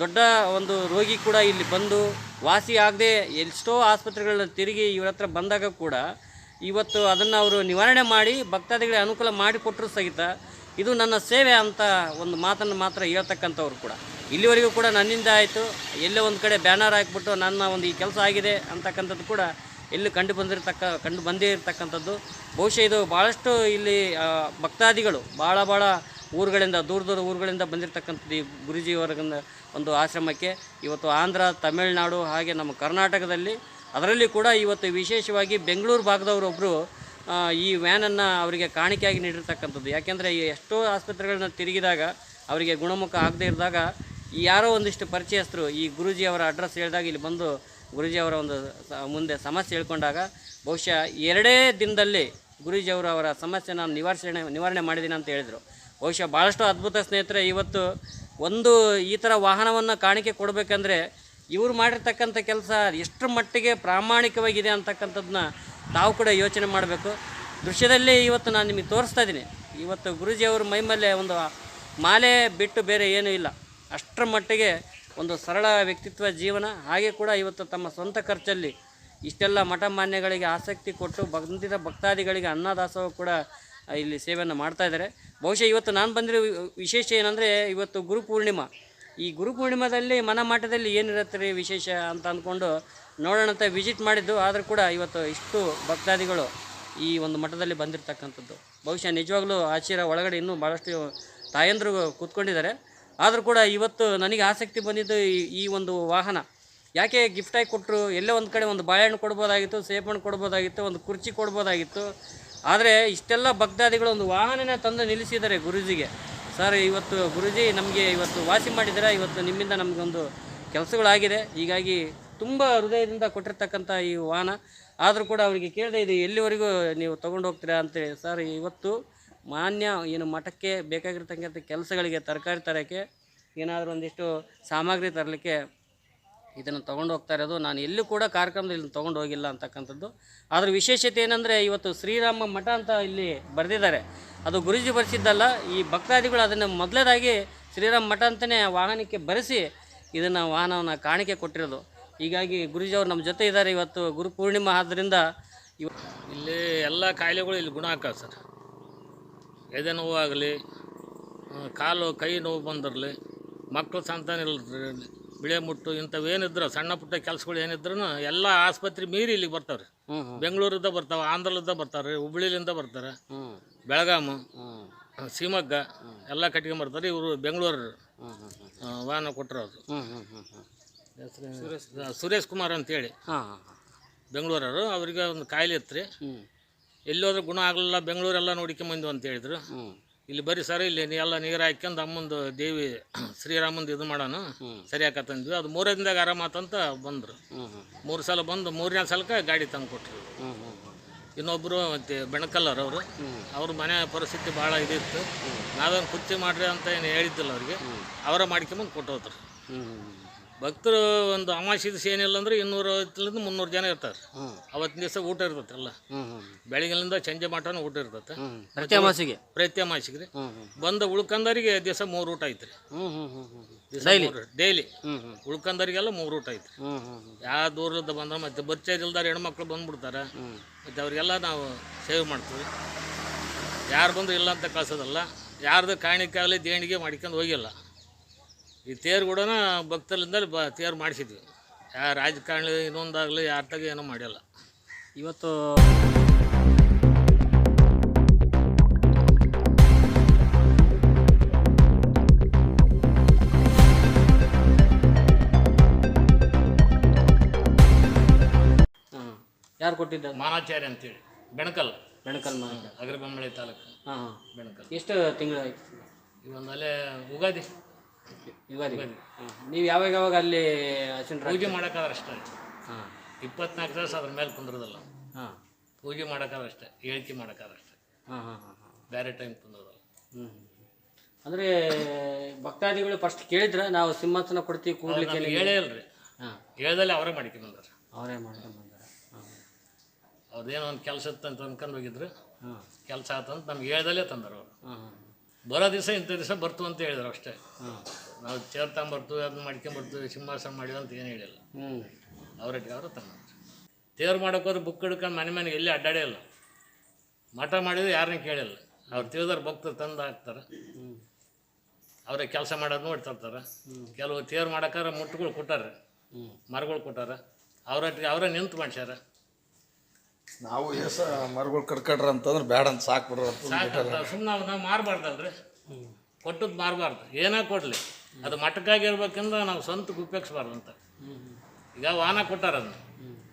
ದೊಡ್ಡ ಒಂದು ರೋಗಿ ಕೂಡ ಇಲ್ಲಿ ಬಂದು ವಾಸಿ ಆಗದೆ ಎಷ್ಟೋ ಆಸ್ಪತ್ರೆಗಳನ್ನ ತಿರುಗಿ ಇವ್ರ ಹತ್ರ ಬಂದಾಗ ಕೂಡ ಇವತ್ತು ಅದನ್ನು ಅವರು ನಿವಾರಣೆ ಮಾಡಿ ಭಕ್ತಾದಿಗಳಿಗೆ ಅನುಕೂಲ ಮಾಡಿಕೊಟ್ಟರು ಸಹಿತ ಇದು ನನ್ನ ಸೇವೆ ಅಂತ ಒಂದು ಮಾತನ್ನು ಮಾತ್ರ ಹೇಳ್ತಕ್ಕಂಥವ್ರು ಕೂಡ. ಇಲ್ಲಿವರೆಗೂ ಕೂಡ ನನ್ನಿಂದ ಆಯಿತು. ಎಲ್ಲೋ ಒಂದು ಕಡೆ ಬ್ಯಾನರ್ ಹಾಕ್ಬಿಟ್ಟು ನನ್ನ ಒಂದು ಈ ಕೆಲಸ ಆಗಿದೆ ಅಂತಕ್ಕಂಥದ್ದು ಕೂಡ ಎಲ್ಲಿ ಕಂಡು ಬಂದಿರತಕ್ಕ, ಕಂಡು ಬಂದೇ ಇರತಕ್ಕಂಥದ್ದು. ಬಹುಶಃ ಇದು ಭಾಳಷ್ಟು ಇಲ್ಲಿ ಭಕ್ತಾದಿಗಳು ಭಾಳ ಭಾಳ ಊರುಗಳಿಂದ, ದೂರ ದೂರ ಊರುಗಳಿಂದ ಬಂದಿರತಕ್ಕಂಥದ್ದು ಈ ಗುರುಜಿಯವರ ಒಂದು ಆಶ್ರಮಕ್ಕೆ. ಇವತ್ತು ಆಂಧ್ರ, ತಮಿಳುನಾಡು ಹಾಗೆ ನಮ್ಮ ಕರ್ನಾಟಕದಲ್ಲಿ ಅದರಲ್ಲಿ ಕೂಡ ಇವತ್ತು ವಿಶೇಷವಾಗಿ ಬೆಂಗಳೂರು ಭಾಗದವರೊಬ್ಬರು ಈ ವ್ಯಾನನ್ನು ಅವರಿಗೆ ಕಾಣಿಕೆಯಾಗಿ ನೀಡಿರ್ತಕ್ಕಂಥದ್ದು. ಯಾಕೆಂದರೆ ಈ ಎಷ್ಟೋ ಆಸ್ಪತ್ರೆಗಳನ್ನ ತಿರುಗಿದಾಗ ಅವರಿಗೆ ಗುಣಮುಖ ಆಗದೇ ಇರಿದಾಗ ಯಾರೋ ಒಂದಿಷ್ಟು ಪರಿಚಯಸ್ಥರು ಈ ಗುರೂಜಿ ಅವರ ಅಡ್ರೆಸ್ ಹೇಳಿದಾಗ ಇಲ್ಲಿ ಬಂದು ಗುರೂಜಿ ಅವರ ಒಂದು ಮುಂದೆ ಸಮಸ್ಯೆ ಹೇಳ್ಕೊಂಡಾಗ ಬಹುಶಃ ಎರಡೇ ದಿನದಲ್ಲಿ ಗುರುಜಿಯವರು ಅವರ ಸಮಸ್ಯೆ ನಾನು ನಿವಾರಣೆ ನಿವಾರಣೆ ಮಾಡಿದ್ದೀನಿ ಅಂತ ಹೇಳಿದರು. ಬಹುಶಃ ಭಾಳಷ್ಟು ಅದ್ಭುತ ಸ್ನೇಹಿತರೆ, ಇವತ್ತು ಒಂದು ಈ ಥರ ವಾಹನವನ್ನು ಕಾಣಿಕೆ ಕೊಡಬೇಕಂದ್ರೆ ಇವರು ಮಾಡಿರ್ತಕ್ಕಂಥ ಕೆಲಸ ಎಷ್ಟರ ಮಟ್ಟಿಗೆ ಪ್ರಾಮಾಣಿಕವಾಗಿದೆ ಅಂತಕ್ಕಂಥದ್ದನ್ನ ತಾವು ಕೂಡ ಯೋಚನೆ ಮಾಡಬೇಕು. ದೃಶ್ಯದಲ್ಲಿ ಇವತ್ತು ನಾನು ನಿಮಗೆ ತೋರಿಸ್ತಾ ಇದ್ದೀನಿ. ಇವತ್ತು ಗುರುಜಿಯವರು ಅವ್ರ ಮೈ ಮೇಲೆ ಒಂದು ಮಾಲೆ ಬಿಟ್ಟು ಬೇರೆ ಏನೂ ಇಲ್ಲ. ಅಷ್ಟರ ಮಟ್ಟಿಗೆ ಒಂದು ಸರಳ ವ್ಯಕ್ತಿತ್ವ ಜೀವನ, ಹಾಗೆ ಕೂಡ ಇವತ್ತು ತಮ್ಮ ಸ್ವಂತ ಖರ್ಚಲ್ಲಿ ಇಷ್ಟೆಲ್ಲ ಮಠ ಮಾನ್ಯಗಳಿಗೆ ಆಸಕ್ತಿ ಕೊಟ್ಟು ಬಂದಿದ ಭಕ್ತಾದಿಗಳಿಗೆ ಅನ್ನದಾಸೋಹ ಕೂಡ ಇಲ್ಲಿ ಸೇವೆಯನ್ನು ಮಾಡ್ತಾ ಇದ್ದಾರೆ. ಬಹುಶಃ ಇವತ್ತು ನಾನು ಬಂದಿರೋ ವಿಶೇಷ ಏನಂದರೆ ಇವತ್ತು ಗುರು ಪೂರ್ಣಿಮಾ. ಈ ಗುರು ಪೂರ್ಣಿಮಾದಲ್ಲಿ ಮನ ಮಠದಲ್ಲಿ ಏನಿರುತ್ತೆ ರೀ ವಿಶೇಷ ಅಂತ ಅಂದ್ಕೊಂಡು ನೋಡೋಣ ಅಂತ ವಿಸಿಟ್ ಮಾಡಿದ್ದು. ಆದರೂ ಕೂಡ ಇವತ್ತು ಇಷ್ಟು ಭಕ್ತಾದಿಗಳು ಈ ಒಂದು ಮಠದಲ್ಲಿ ಬಂದಿರತಕ್ಕಂಥದ್ದು. ಬಹುಶಃ ನಿಜವಾಗ್ಲೂ ಆಶ್ಚರ್ಯ ಒಳಗಡೆ ಇನ್ನೂ ಭಾಳಷ್ಟು ತಾಯಂದರು ಕೂತ್ಕೊಂಡಿದ್ದಾರೆ. ಆದರೂ ಕೂಡ ಇವತ್ತು ನನಗೆ ಆಸಕ್ತಿ ಬಂದಿದ್ದು ಈ- ಒಂದು ವಾಹನ. ಯಾಕೆ ಗಿಫ್ಟಾಗಿ ಕೊಟ್ಟರು ಎಲ್ಲೇ ಒಂದು ಕಡೆ ಒಂದು ಬಾಳೆಹಣ್ಣು ಕೊಡ್ಬೋದಾಗಿತ್ತು, ಸೇಬಣ್ಣು ಕೊಡ್ಬೋದಾಗಿತ್ತು, ಒಂದು ಕುರ್ಚಿ ಕೊಡ್ಬೋದಾಗಿತ್ತು. ಆದರೆ ಇಷ್ಟೆಲ್ಲ ಭಕ್ತಾದಿಗಳು ಒಂದು ವಾಹನನ ತಂದು ನಿಲ್ಲಿಸಿದ್ದಾರೆ ಗುರುಜಿಗೆ. ಸರ್ ಇವತ್ತು ಗುರುಜಿ ನಮಗೆ ಇವತ್ತು ವಾಸಿ ಮಾಡಿದರೆ ಇವತ್ತು ನಿಮ್ಮಿಂದ ನಮಗೊಂದು ಕೆಲಸಗಳಾಗಿದೆ. ಹೀಗಾಗಿ ತುಂಬ ಹೃದಯದಿಂದ ಕೊಟ್ಟಿರ್ತಕ್ಕಂಥ ಈ ವಾಹನ. ಆದರೂ ಕೂಡ ಅವರಿಗೆ ಕೇಳಿದೆ ಇದು, ಎಲ್ಲಿವರೆಗೂ ನೀವು ತೊಗೊಂಡು ಹೋಗ್ತೀರಾ ಅಂತೇಳಿ. ಸರ್ ಇವತ್ತು ಮಾನ್ಯ ಏನು ಮಠಕ್ಕೆ ಬೇಕಾಗಿರ್ತಕ್ಕಂಥ ಕೆಲಸಗಳಿಗೆ ತರಕಾರಿ ತರೋಕ್ಕೆ ಏನಾದರೂ ಒಂದಿಷ್ಟು ಸಾಮಗ್ರಿ ತರಲಿಕ್ಕೆ ಇದನ್ನು ತೊಗೊಂಡು ಹೋಗ್ತಾ ಇರೋದು. ನಾನು ಎಲ್ಲೂ ಕೂಡ ಕಾರ್ಯಕ್ರಮದಲ್ಲಿ ತೊಗೊಂಡು ಹೋಗಿಲ್ಲ ಅಂತಕ್ಕಂಥದ್ದು. ಅದರ ವಿಶೇಷತೆ ಏನಂದರೆ ಇವತ್ತು ಶ್ರೀರಾಮ ಮಠ ಅಂತ ಇಲ್ಲಿ ಬರೆದಿದ್ದಾರೆ. ಅದು ಗುರುಜಿ ಬರೆಸಿದ್ದಲ್ಲ, ಈ ಭಕ್ತಾದಿಗಳು ಅದನ್ನು ಮೊದಲೇದಾಗಿ ಶ್ರೀರಾಮ ಮಠ ಅಂತಲೇ ವಾಹನಕ್ಕೆ ಬರೆಸಿ ಇದನ್ನು ವಾಹನವನ್ನು ಕಾಣಿಕೆ ಕೊಟ್ಟಿರೋದು. ಹೀಗಾಗಿ ಗುರುಜಿಯವರು ನಮ್ಮ ಜೊತೆ ಇದ್ದಾರೆ ಇವತ್ತು ಗುರು ಪೂರ್ಣಿಮಾ ಆದ್ದರಿಂದ ಇಲ್ಲಿ ಎಲ್ಲ ಕಾಯಿಲೆಗಳು ಇಲ್ಲಿ ಗುಣ ಹಾಕೋದು ಸರ್. ಎದೆ ನೋವಾಗಲಿ ಆಗಲಿ ಕಾಲು ಕೈ ನೋವು ಬಂದಿರಲಿ ಮಕ್ಕಳು ಸಂತಾನ ಇರಲಿ ಬಿಳೆ ಮುಟ್ಟು ಇಂಥವೇನಿದ್ರು ಸಣ್ಣ ಪುಟ್ಟ ಕೆಲಸಗಳು ಏನಿದ್ರು ಎಲ್ಲ ಆಸ್ಪತ್ರೆ ಮೀರಿ ಇಲ್ಲಿಗೆ ಬರ್ತಾವ್ರಿ. ಬೆಂಗಳೂರಿಂದ ಬರ್ತಾವೆ ಆಂಧ್ರದಿಂದ ಬರ್ತಾರೆ ಹುಬ್ಳಿಲಿಂದ ಬರ್ತಾರೆ ಬೆಳಗಾಮ ಎಲ್ಲ ಶಿವಮೊಗ್ಗ ಎಲ್ಲ ಕಟ್ಕೊಂಬರ್ತಾರೆ ಇವರು ಬೆಂಗಳೂರು ವಾಹನ ಕೊಟ್ಟಿರೋದು ಸುರೇಶ್ ಕುಮಾರ್ ಅಂತೇಳಿ. ಬೆಂಗಳೂರವರು ಅವರಿಗೆ ಒಂದು ಕಾಯಿಲೆ ಇತ್ತು ರೀ ಎಲ್ಲೋದ್ರೂ ಗುಣ ಆಗಲಿಲ್ಲ ಬೆಂಗಳೂರೆಲ್ಲ ನೋಡಿಕೊಂಬಂದು ಅಂತ ಹೇಳಿದ್ರು. ಇಲ್ಲಿ ಬರಿ ಸರ್ ಇಲ್ಲಿ ನೀ ಎಲ್ಲ ನೀರು ಹಾಕ್ಯಂದು ಅಮ್ಮಂದು ದೇವಿ ಶ್ರೀರಾಮಂದು ಇದು ಮಾಡೋಣ ಸರಿ ಹಾಕತ್ತಂದ್ವಿ ಅದು ಮೂರೇ ದಿನದಾಗ ಆರಾಮಾತಂತ ಬಂದರು. ಮೂರು ಸಲ ಬಂದು ಮೂರನೇ ಸಲಕ್ಕೆ ಗಾಡಿ ತಂದು ಹ್ಞೂ ಇನ್ನೊಬ್ಬರು ಮತ್ತು ಬೆಣಕಲ್ಲರ್ ಅವರು. ಅವ್ರ ಮನೆ ಪರಿಸ್ಥಿತಿ ಭಾಳ ಇದಿತ್ತು. ನಾವೇನು ಕುರ್ಚಿ ಮಾಡ್ರಿ ಅಂತ ಏನು ಹೇಳಿದ್ದಿಲ್ಲ ಅವ್ರಿಗೆ. ಅವರ ಮಾಡ್ಕೊಂಬಂದು ಕೊಟ್ಟೋದ್ರು. ಹ್ಞೂ ಭಕ್ತರು ಒಂದು ಅಮಾಸೆ ದಿವಸ ಏನಿಲ್ಲ ಅಂದ್ರೆ ಇನ್ನೂರ ಐವತ್ತರಿಂದ ಮುನ್ನೂರು ಜನ ಇರ್ತಾರೆ. ಅವತ್ತಿನ ದಿವಸ ಊಟ ಇರ್ತೈತೆ ಎಲ್ಲ. ಬೆಳಗಿನಿಂದ ಸಂಜೆ ಮಟನ ಊಟ ಇರ್ತೈತೆ. ಪ್ರತಿ ಅಮಾಸಿಗೆ ಪ್ರತಿ ಅಮಾಸಿಗೆ ರೀ. ಬಂದ ಉಳ್ಕಂದರಿಗೆ ದಿವಸ ಮೂರು ಊಟ ಐತ್ರಿ. ಡೈಲಿ? ಉಳ್ಕಂದರಿಗೆಲ್ಲ ಮೂರು ಊಟ ಐತ್ರಿ. ಯಾವ ದೂರದಿಂದ ಬಂದ್ರೆ ಮತ್ತೆ ಪರಿಚಯ ಇಲ್ದಾರ ಹೆಣ್ಮಕ್ಳು ಬಂದ್ಬಿಡ್ತಾರೆ. ಮತ್ತು ಅವರಿಗೆಲ್ಲ ನಾವು ಸೇವ್ ಮಾಡ್ತೀವಿ. ಯಾರು ಬಂದು ಇಲ್ಲ ಅಂತ ಕಳ್ಸೋದಲ್ಲ. ಯಾರ್ದು ಕಾಣಿಕಾಗಲಿ ದೇಣಿಗೆ ಮಾಡ್ಕೊಂಡು ಹೋಗಿಲ್ಲ. ಈ ತೇರು ಕೂಡ ಭಕ್ತರಿಂದಲೇ ಬ ತೇರು ಮಾಡಿಸಿದ್ವಿ. ಯಾವ ರಾಜಕಾರಣಿ ಇನ್ನೊಂದಾಗಲಿ ಯಾರ ತಗ ಏನೂ ಮಾಡಿಲ್ಲ. ಇವತ್ತು ಹಾಂ. ಯಾರು ಕೊಟ್ಟಿದ್ದ? ಮಾನಾಚಾರ್ಯ ಅಂತೇಳಿ. ಬೆಣಕಲ್. ಬೆಣಕಲ್ ಮನೆ ಅಗ್ರಬೊಮ್ಮಳೆ ತಾಲೂಕು. ಹಾಂ ಹಾಂ. ಬೆಣಕಲ್. ಎಷ್ಟು ತಿಂಗಳಾಯ್ತು? ಇವೊಂದಲ್ಲೇ ಉಗಾದಿ. ಯುಗಾದಿ ನೀವು ಯಾವಾಗ ಯಾವಾಗ ಅಲ್ಲಿ ಹಸಿನ ಪೂಜೆ ಮಾಡೋಕ್ಕಾದ್ರೆ ಅಷ್ಟೇ. ಹಾಂ. ಇಪ್ಪತ್ನಾಲ್ಕು ದಿವಸ ಅದ್ರ ಮೇಲೆ ಕುಂದ್ರದಲ್ಲ. ಹಾಂ. ಪೂಜೆ ಮಾಡೋಕ್ಕಾದ್ರೆ ಅಷ್ಟೇ ಏಳ್ಕೆ ಮಾಡೋಕ್ಕಾದ್ರೆ ಅಷ್ಟೇ. ಹಾಂ ಹಾಂ ಹಾಂ ಹಾಂ. ಬೇರೆ ಟೈಮ್ ಕುಂದ್ರದಲ್ಲ. ಹ್ಞೂ ಅಂದರೆ ಭಕ್ತಾದಿಗಳು ಫಸ್ಟ್ ಕೇಳಿದ್ರೆ ನಾವು ಸಿಂಹಾಸನ ಕೊಡ್ತೀವಿ ಕೂಡ್ಲಿಕ್ಕೆ ಹೇಳೇ ಅಲ್ರಿ ಹಾಂ. ಹೇಳ್ದಲ್ಲಿ ಅವರೇ ಮಾಡ್ಕೊಂಡು ಬಂದಾರೆ. ಅವರೇ ಮಾಡ್ಕೊಂಡು ಬಂದಾರೆ. ಹಾಂ. ಅವ್ರದ್ದೇನೋ ಒಂದು ಕೆಲಸ ಇತ್ತು ಅಂತ ಅನ್ಕೊಂಡು ಹೋಗಿದ್ರು. ಹಾಂ. ಕೆಲಸ ಆತಂತ ನಮ್ಗೆ ಹೇಳ್ದಲ್ಲೇ ತಂದರು ಅವರು. ಹಾಂ ಹಾಂ. ಬರೋ ದಿವಸ ಇಂಥ ದಿವಸ ಬರ್ತು ಅಂತ ಹೇಳಿದ್ರು ಅಷ್ಟೇ. ನಾವು ಚೇರ್ ತಗೊಂಬರ್ತೀವಿ ಅದನ್ನ ಮಾಡ್ಕೊಂಬರ್ತೀವಿ ಸಿಂಹಾಸನ ಮಾಡಿವಿ ಅಂತ ಏನು ಹೇಳಿಲ್ಲ. ಹ್ಞೂ ಅವ್ರೊಟ್ಟಿಗೆ ಅವರು ತಮ್ಮ ತೇರು ಮಾಡೋಕೆ ಹೋದ್ರೆ ಬುಕ್ ಹಿಡ್ಕೊಂಡು ಮನೆ ಮನೆಗೆ ಎಲ್ಲಿ ಅಡ್ಡಾಡೇ ಇಲ್ಲ. ಮಠ ಮಾಡಿದ್ರೆ ಯಾರನ್ನ ಕೇಳಿಲ್ಲ. ಅವ್ರು ತಿಳಿದವ್ರು ಭಕ್ತರು ತಂದು ಹಾಕ್ತಾರೆ. ಹ್ಞೂ ಅವರೇ ಕೆಲಸ ಮಾಡೋದು ನೋಡಿ ತರ್ತಾರೆ. ಕೆಲವು ತೇರು ಮಾಡೋಕ್ಕಾರ ಮುಟ್ಟುಗಳು ಕೊಟ್ಟಾರೆ. ಮರಗಳು ಕೊಟ್ಟಾರೆ. ಅವ್ರೊಟ್ಟಿಗೆ ಅವರೇ ನಿಂತು ಮಾಡ್ಸ್ಯಾರ. ನಾವು ಎಸ ಮರಗಳು ಕಡ್ಕಡ್ರ ಅಂತಂದ್ರೆ ಬೇಡ ಅಂತ ಸಾಕು ಬಿಡ್ರ ಸುಮ್ಮನೆ ನಾವು ಮಾರಬಾರ್ದಲ್ರಿ? ಕೊಟ್ಟದ್ದು ಮಾರಬಾರ್ದು. ಏನೇ ಕೊಡಲಿ. ಅದು ಮಠಕ್ಕಾಗಿ ಇರ್ಬೇಕಂದ್ರೆ ನಾವು ಸ್ವಂತಕ್ಕೆ ಉಪಯೋಗಿಸ್ಬಾರ್ದು ಅಂತ ಈಗ ವಾಹನ ಕೊಟ್ಟಾರ ಅದನ್ನ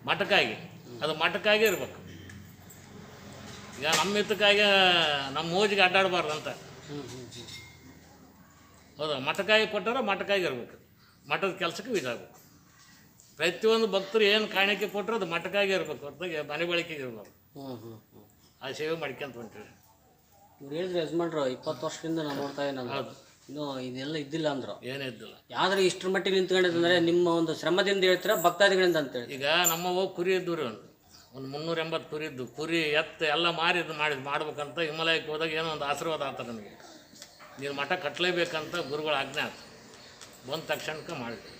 ಮಠಕ್ಕಾಗಿ. ಅದು ಮಠಕ್ಕಾಗಿ ಇರ್ಬೇಕು. ಈಗ ನಮ್ಮ ಹಿತಕ್ಕಾಗಿ ನಮ್ಮ ಮೋಜಿಗೆ ಅಡ್ಡಾಡಬಾರ್ದು ಅಂತ ಹೌದಾ? ಮಠಕ್ಕಾಗಿ ಕೊಟ್ಟಾರ ಮಠಕ್ಕಾಗಿ ಇರ್ಬೇಕು. ಮಠದ ಕೆಲಸಕ್ಕೆ ಯೂಸ್ ಆಗ್ಬೇಕು. ಪ್ರತಿಯೊಂದು ಭಕ್ತರು ಏನು ಕಾಣಿಕೆ ಕೊಟ್ಟರು ಅದು ಮಠಕ್ಕಾಗಿ ಇರ್ಬೇಕು ಹೊರತಾಗಿ ಮನೆ ಬಳಕೆಗೆ ಇರಬೇಕು. ಹ್ಞೂ ಹ್ಞೂ ಹ್ಞೂ ಆ ಸೇವೆ ಮಾಡ್ಕೊಂತ ಹೊಂಟಿವಿ. ಇವ್ರು ಹೇಳಿದ್ರೆ ಯಜಮಾನ್ರು ಇಪ್ಪತ್ತು ವರ್ಷದಿಂದ ನಾನು ನೋಡ್ತಾ ಇದ್ದೀನಿ ಹೌದು. ಇನ್ನೂ ಇದೆಲ್ಲ ಇದ್ದಿಲ್ಲ ಅಂದ್ರು. ಏನೂ ಇದ್ದಿಲ್ಲ. ಯಾವ್ದಾರು ಇಷ್ಟರ ಮಟ್ಟಿಗೆ ನಿಂತ್ಕೊಂಡಿದ್ರೆ ನಿಮ್ಮ ಒಂದು ಶ್ರಮದಿಂದ ಹೇಳ್ತೀರಾ ಭಕ್ತಾದಿಗಳಿಂದ ಅಂತೇಳಿ ಈಗ ನಮ್ಮ ಹೋಗಿ ಕುರಿ ಇದ್ದು ರೀ ಒಂದು ಒಂದು ಮುನ್ನೂರ ಎಂಬತ್ತು ಕುರಿ ಇದ್ದು ಕುರಿ ಎತ್ತು ಎಲ್ಲ ಮಾರಿ ಇದು ಮಾಡಿದ್ ಮಾಡ್ಬೇಕಂತ ಹಿಮಾಲಯಕ್ಕೆ ಹೋದಾಗ ಏನೋ ಒಂದು ಆಶೀರ್ವಾದ ಆತ ನನಗೆ ನೀನು ಮಠ ಕಟ್ಟಲೇಬೇಕಂತ ಗುರುಗಳ ಆಜ್ಞೆ ಆಯ್ತು ಬಂದ ತಕ್ಷಣಕ್ಕೆ ಮಾಡಿದೆ